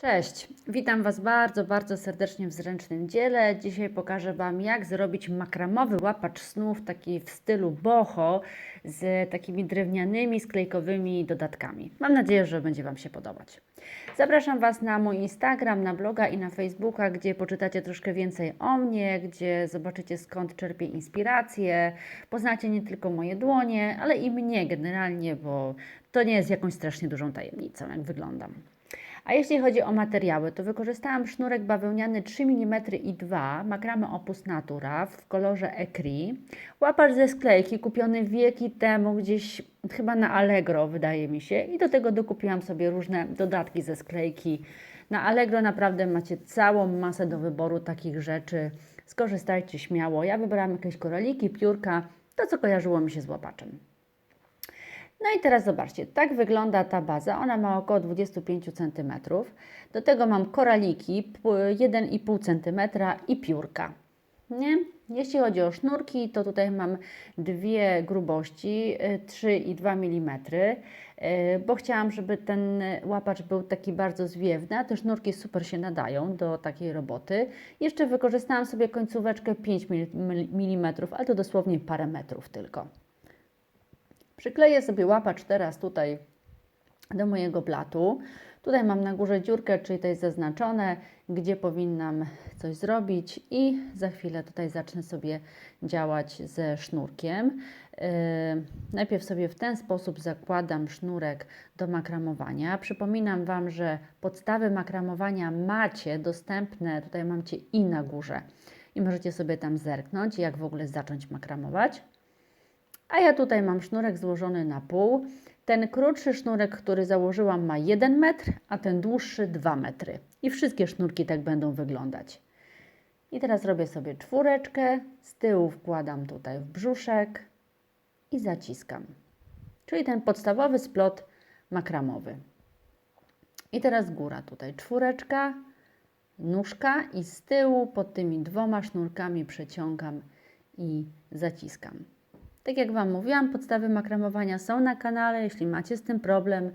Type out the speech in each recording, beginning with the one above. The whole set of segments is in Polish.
Cześć, witam Was bardzo, bardzo serdecznie w Zręcznym Dziele. Dzisiaj pokażę Wam, jak zrobić makramowy łapacz snów, taki w stylu boho, z takimi drewnianymi, sklejkowymi dodatkami. Mam nadzieję, że będzie Wam się podobać. Zapraszam Was na mój Instagram, na bloga i na Facebooka, gdzie poczytacie troszkę więcej o mnie, gdzie zobaczycie skąd czerpię inspirację, poznacie nie tylko moje dłonie, ale i mnie generalnie, bo to nie jest jakąś strasznie dużą tajemnicą, jak wyglądam. A jeśli chodzi o materiały, to wykorzystałam sznurek bawełniany 3 mm i 2 makramy Opus Natura w kolorze Ecri. Łapacz ze sklejki kupiony wieki temu gdzieś chyba na Allegro wydaje mi się i do tego dokupiłam sobie różne dodatki ze sklejki. Na Allegro naprawdę macie całą masę do wyboru takich rzeczy. Skorzystajcie śmiało. Ja wybrałam jakieś koraliki, piórka, to co kojarzyło mi się z łapaczem. No i teraz zobaczcie, tak wygląda ta baza. Ona ma około 25 cm. Do tego mam koraliki p- 1,5 cm i piórka. Nie? Jeśli chodzi o sznurki, to tutaj mam dwie grubości, y, 3,2 mm, y, bo chciałam, żeby ten łapacz był taki bardzo zwiewny, a te sznurki super się nadają do takiej roboty. Jeszcze wykorzystałam sobie końcóweczkę 5 mm, ale to dosłownie parę metrów tylko. Przykleję sobie łapacz teraz tutaj do mojego blatu. Tutaj mam na górze dziurkę, czyli to jest zaznaczone, gdzie powinnam coś zrobić i za chwilę tutaj zacznę sobie działać ze sznurkiem. Yy, najpierw sobie w ten sposób zakładam sznurek do makramowania. Przypominam Wam, że podstawy makramowania macie dostępne, tutaj macie i na górze i możecie sobie tam zerknąć, jak w ogóle zacząć makramować. A ja tutaj mam sznurek złożony na pół. Ten krótszy sznurek, który założyłam, ma 1 metr, a ten dłuższy 2 metry. I wszystkie sznurki tak będą wyglądać. I teraz robię sobie czwóreczkę, z tyłu wkładam tutaj w brzuszek i zaciskam. Czyli ten podstawowy splot makramowy. I teraz góra tutaj czwóreczka, nóżka i z tyłu pod tymi dwoma sznurkami przeciągam i zaciskam. Tak jak Wam mówiłam, podstawy makramowania są na kanale. Jeśli macie z tym problem,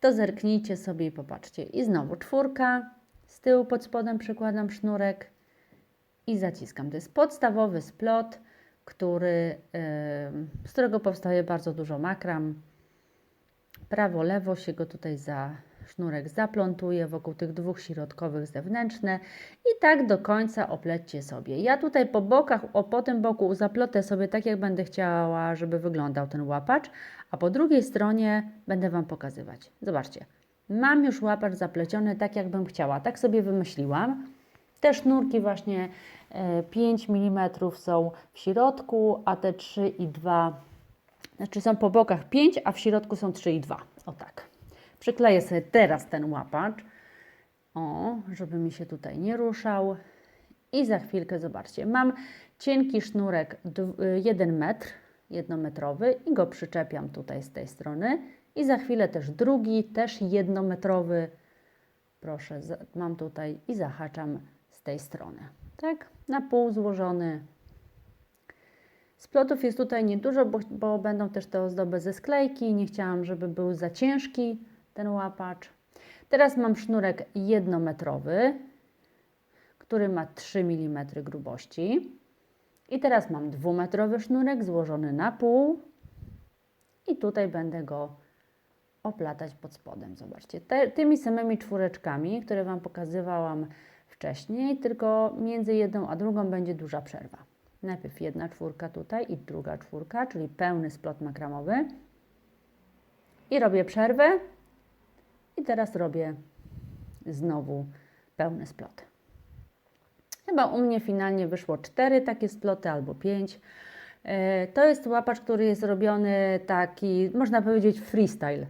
to zerknijcie sobie i popatrzcie. I znowu czwórka, z tyłu pod spodem przykładam sznurek i zaciskam. To jest podstawowy splot, który, z którego powstaje bardzo dużo makram. Prawo, lewo się go tutaj za sznurek zaplątuje wokół tych dwóch środkowych zewnętrzne i tak do końca oplećcie sobie. Ja tutaj po bokach, o, po tym boku zaplotę sobie tak, jak będę chciała, żeby wyglądał ten łapacz, a po drugiej stronie będę Wam pokazywać. Zobaczcie, mam już łapacz zapleciony tak, jak bym chciała. Tak sobie wymyśliłam. Te sznurki właśnie e, 5 mm są w środku, a te 3 i 2, znaczy są po bokach 5, a w środku są 3 i 2. O tak. Przykleję sobie teraz ten łapacz, o, żeby mi się tutaj nie ruszał. I za chwilkę zobaczcie, mam cienki sznurek 1 metr, jednometrowy i go przyczepiam tutaj z tej strony. I za chwilę też drugi, też jednometrowy, proszę, mam tutaj i zahaczam z tej strony. Tak, na pół złożony. Splotów jest tutaj niedużo, bo, bo będą też te ozdoby ze sklejki. Nie chciałam, żeby był za ciężki ten łapacz. Teraz mam sznurek jednometrowy, który ma 3 mm grubości. I teraz mam dwumetrowy sznurek złożony na pół i tutaj będę go oplatać pod spodem. Zobaczcie, te, tymi samymi czwóreczkami, które Wam pokazywałam wcześniej, tylko między jedną a drugą będzie duża przerwa. Najpierw jedna czwórka tutaj i druga czwórka, czyli pełny splot makramowy. I robię przerwę. I teraz robię znowu pełny splot. Chyba u mnie finalnie wyszło cztery takie sploty albo pięć. E, To jest łapacz, który jest robiony taki, można powiedzieć, freestyle.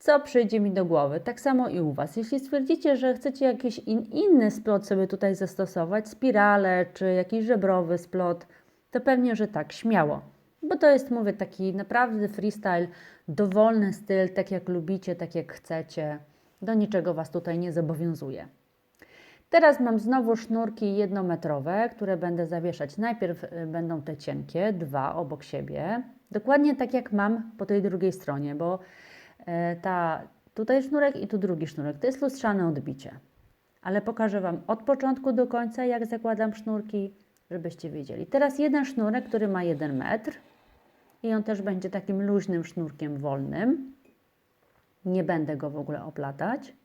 Co przyjdzie mi do głowy? Tak samo i u Was. Jeśli stwierdzicie, że chcecie jakiś in, inny splot sobie tutaj zastosować, spirale czy jakiś żebrowy splot, to pewnie, że tak, śmiało. Bo to jest, mówię, taki naprawdę freestyle, dowolny styl, tak jak lubicie, tak jak chcecie. Do niczego Was tutaj nie zobowiązuje. Teraz mam znowu sznurki jednometrowe, które będę zawieszać. Najpierw y, będą te cienkie, dwa obok siebie. Dokładnie tak jak mam po tej drugiej stronie, bo e, ta Tutaj sznurek i tu drugi sznurek. To jest lustrzane odbicie. Ale pokażę Wam od początku do końca, jak zakładam sznurki, żebyście wiedzieli. Teraz jeden sznurek, który ma 1 metr i on też będzie takim luźnym sznurkiem wolnym. Nie będę go w ogóle oplatać.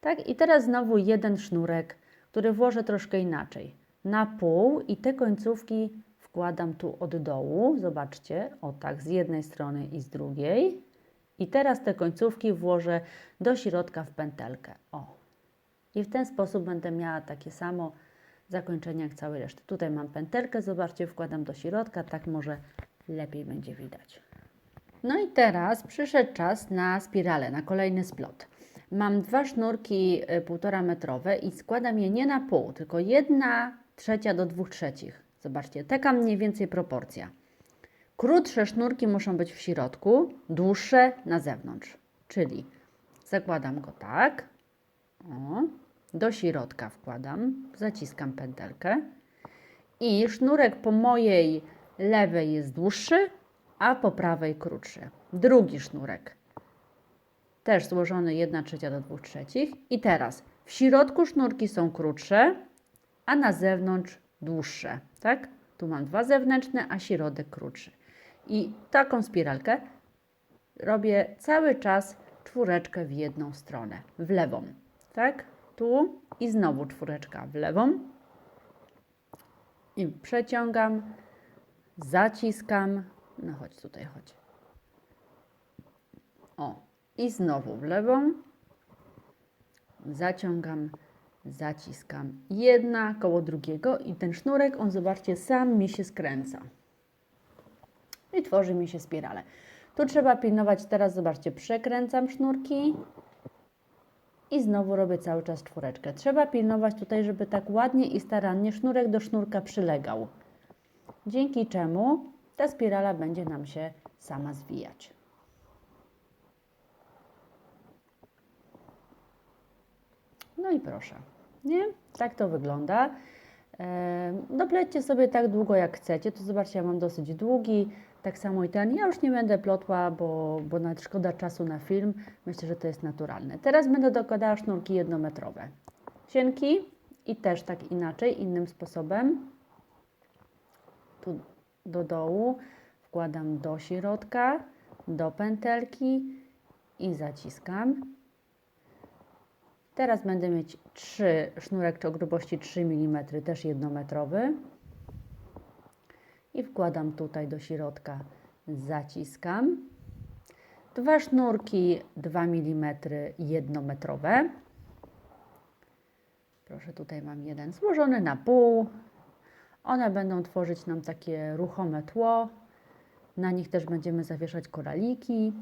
Tak, i teraz znowu jeden sznurek, który włożę troszkę inaczej. Na pół i te końcówki wkładam tu od dołu. Zobaczcie, o tak, z jednej strony i z drugiej. I teraz te końcówki włożę do środka w pętelkę. O. I w ten sposób będę miała takie samo zakończenie jak całej reszty. Tutaj mam pętelkę, zobaczcie, wkładam do środka, tak może lepiej będzie widać. No i teraz przyszedł czas na spiralę, na kolejny splot. Mam dwa sznurki y, półtora metrowe i składam je nie na pół, tylko jedna trzecia do dwóch trzecich. Zobaczcie, taka mniej więcej proporcja. Krótsze sznurki muszą być w środku, dłuższe na zewnątrz. Czyli zakładam go tak, o, do środka wkładam, zaciskam pętelkę i sznurek po mojej lewej jest dłuższy, a po prawej krótszy. Drugi sznurek też złożony 1 trzecia do 2 trzecich. I teraz w środku sznurki są krótsze, a na zewnątrz dłuższe, tak? Tu mam dwa zewnętrzne, a środek krótszy. I taką spiralkę robię cały czas czwóreczkę w jedną stronę, w lewą, tak? Tu i znowu czwóreczka w lewą. I przeciągam, zaciskam. No chodź tutaj, chodź. O, i znowu w lewą. Zaciągam, zaciskam. Jedna koło drugiego i ten sznurek, on zobaczcie, sam mi się skręca. I tworzy mi się spirale. Tu trzeba pilnować, teraz zobaczcie, przekręcam sznurki i znowu robię cały czas czwóreczkę. Trzeba pilnować tutaj, żeby tak ładnie i starannie sznurek do sznurka przylegał. Dzięki czemu ta spirala będzie nam się sama zwijać. No i proszę, nie? Tak to wygląda. E, Doplećcie sobie tak długo jak chcecie. To zobaczcie, ja mam dosyć długi. Tak samo i ten. Ja już nie będę plotła, bo, bo nawet szkoda czasu na film. Myślę, że to jest naturalne. Teraz będę dokładała sznurki jednometrowe. Cienki i też tak inaczej, innym sposobem. Tu do dołu wkładam do środka, do pętelki i zaciskam. Teraz będę mieć 3 sznurek o grubości 3 mm, też jednometrowy. I wkładam tutaj do środka, zaciskam. Dwa sznurki 2 mm jednometrowe. Proszę, tutaj mam jeden złożony na pół. One będą tworzyć nam takie ruchome tło. Na nich też będziemy zawieszać koraliki.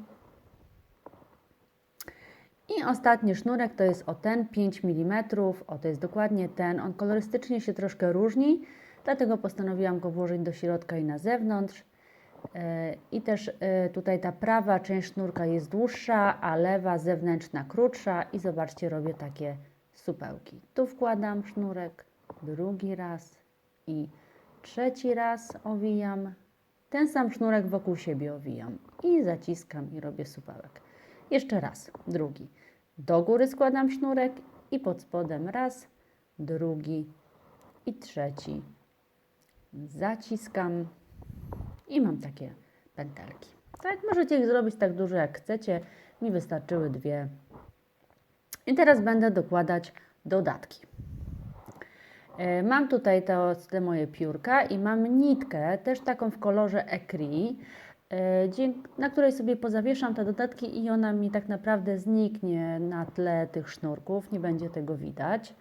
I ostatni sznurek to jest o ten 5 mm, o to jest dokładnie ten. On kolorystycznie się troszkę różni, dlatego postanowiłam go włożyć do środka i na zewnątrz. E, I też e, tutaj ta prawa część sznurka jest dłuższa, a lewa zewnętrzna krótsza i zobaczcie, robię takie supełki. Tu wkładam sznurek, drugi raz i trzeci raz owijam. Ten sam sznurek wokół siebie owijam i zaciskam i robię supełek. Jeszcze raz, drugi. Do góry składam sznurek i pod spodem raz, drugi i trzeci. Zaciskam i mam takie pętelki. Tak, możecie ich zrobić tak dużo jak chcecie. Mi wystarczyły dwie. I teraz będę dokładać dodatki. E, Mam tutaj to, te moje piórka i mam nitkę, też taką w kolorze ecri, e, na której sobie pozawieszam te dodatki i ona mi tak naprawdę zniknie na tle tych sznurków, nie będzie tego widać.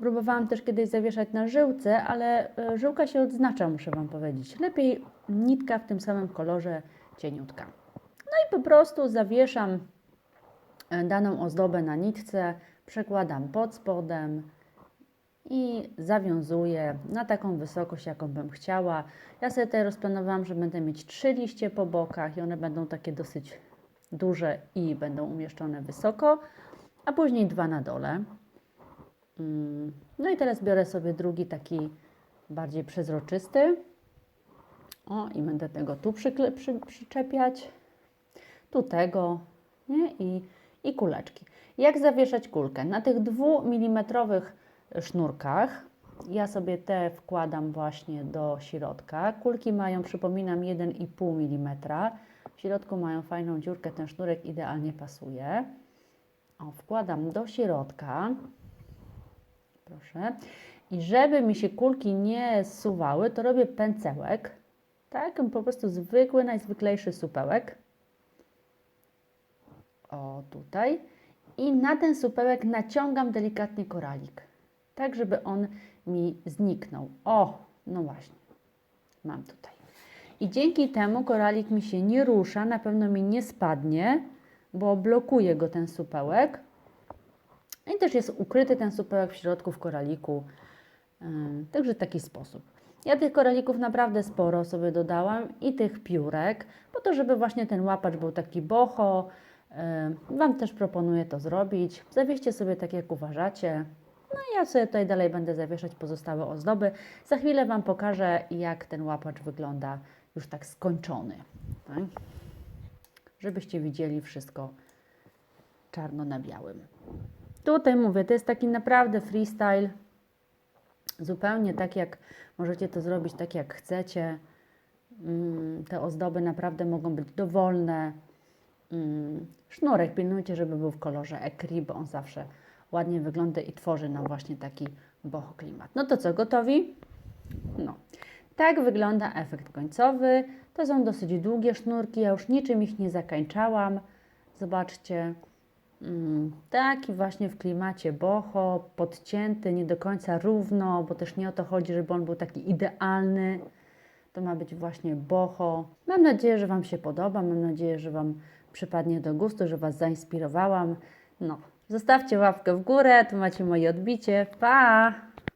Próbowałam też kiedyś zawieszać na żyłce, ale e, żyłka się odznacza, muszę Wam powiedzieć. Lepiej nitka w tym samym kolorze cieniutka. No i po prostu zawieszam daną ozdobę na nitce, przekładam pod spodem i zawiązuję na taką wysokość, jaką bym chciała. Ja sobie tutaj rozplanowałam, że będę mieć trzy liście po bokach i one będą takie dosyć duże i będą umieszczone wysoko, a później dwa na dole. Mm, No i teraz biorę sobie drugi taki bardziej przezroczysty. O, i będę tego tu przykle, przy, przyczepiać. Tu tego nie? I, i kuleczki. Jak zawieszać kulkę? Na tych 2 mm sznurkach ja sobie te wkładam właśnie do środka. Kulki mają, przypominam, 1,5 mm. W środku mają fajną dziurkę, ten sznurek idealnie pasuje. O, wkładam do środka. Proszę. I żeby mi się kulki nie zsuwały, to robię pęcełek. Tak, po prostu zwykły, najzwyklejszy supełek. O, tutaj. I na ten supełek naciągam delikatnie koralik. Tak, żeby on mi zniknął. O, no właśnie. Mam tutaj. I dzięki temu koralik mi się nie rusza, na pewno mi nie spadnie, bo blokuje go ten supełek. I też jest ukryty ten supełek w środku w koraliku. Także w taki sposób. Ja tych koralików naprawdę sporo sobie dodałam i tych piórek, po to, żeby właśnie ten łapacz był taki boho. Wam też proponuję to zrobić. Zawieźcie sobie tak, jak uważacie. No ja sobie tutaj dalej będę zawieszać pozostałe ozdoby. Za chwilę Wam pokażę, jak ten łapacz wygląda już tak skończony. Tak? Żebyście widzieli wszystko czarno na białym. Tutaj mówię, to jest taki naprawdę freestyle. Zupełnie tak jak możecie to zrobić, tak jak chcecie. Mm, Te ozdoby naprawdę mogą być dowolne. Mm, Sznurek pilnujcie, żeby był w kolorze ekri, bo on zawsze ładnie wygląda i tworzy nam właśnie taki boho klimat. No to co, gotowi? No. Tak wygląda efekt końcowy. To są dosyć długie sznurki, ja już niczym ich nie zakańczałam. Zobaczcie. Mm, taki właśnie w klimacie boho, podcięty, nie do końca równo, bo też nie o to chodzi, żeby on był taki idealny. To ma być właśnie boho. Mam nadzieję, że Wam się podoba. Mam nadzieję, że Wam przypadnie do gustu, że Was zainspirowałam. No, zostawcie łapkę w górę, tu macie moje odbicie. Pa!